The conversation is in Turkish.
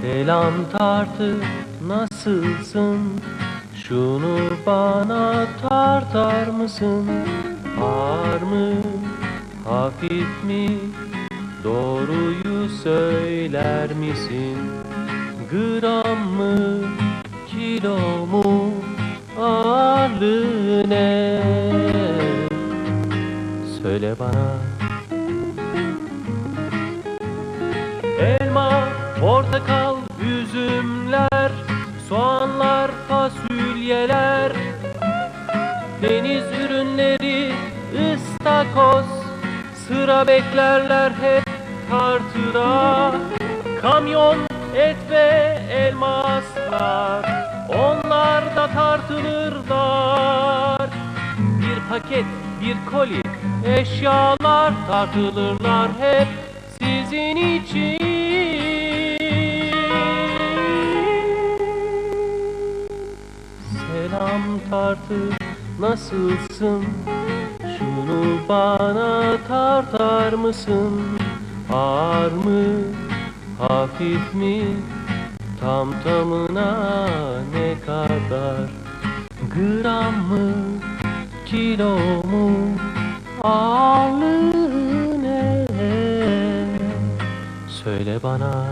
Selam tartı nasılsın? Şunu bana tartar mısın? Ağır mı? Hafif mi? Doğruyu söyler misin? Gram mı? Kilo mu? Ağırlığı ne? Söyle bana portakal, üzümler, soğanlar, fasulyeler, deniz ürünleri, ıstakoz, sıra beklerler hep tartıda. Kamyon, et ve elmaslar, onlar da tartılır dar. Bir paket, bir koli, eşyalar tartılırlar hep sizin için. Selam tartı, nasılsın? Şunu bana tartar mısın? Ağır mı, hafif mi? Tam tamına ne kadar? Gram mı, kilo mu? Ağırlığı ne? Söyle bana